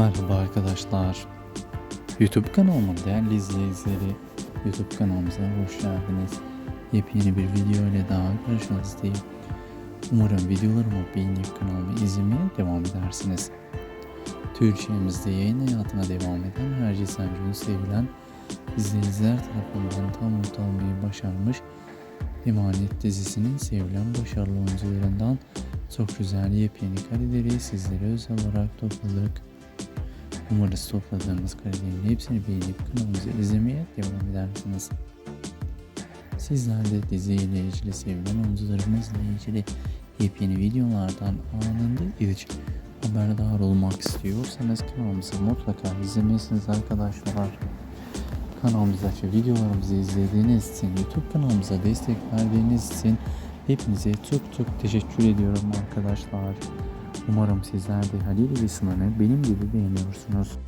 Merhaba arkadaşlar. YouTube kanalımın değerli izleyicileri. YouTube kanalımıza hoş geldiniz. Yepyeni bir video ile daha karşınızdayım. Umarım videolarımı beğenip kanalımı izlemeye devam edersiniz. Türkiye'mizde yayın hayatına devam eden Herci Sancı'nın sevilen izleyiciler tarafından tam not almayı başarmış Emanet dizisinin sevilen başarılı oyuncularından çok güzel yepyeni kareleri sizlere özel olarak topladık. Umarız topladığımız karelerin hepsini beğenip kanalımızı izlemeye devam edersiniz. Sizler de diziyle ilgili sevilen oyuncularımızla ilgili yepyeni videolardan anında ilk haberdar olmak istiyorsanız kanalımızı mutlaka izlemelisiniz arkadaşlar. Kanalımızdaki videolarımızı izlediğiniz için, YouTube kanalımıza destek verdiğiniz için hepinize çok çok teşekkür ediyorum arkadaşlar. Umarım sizler de Halil ve Sınan'ı benim gibi beğeniyorsunuz.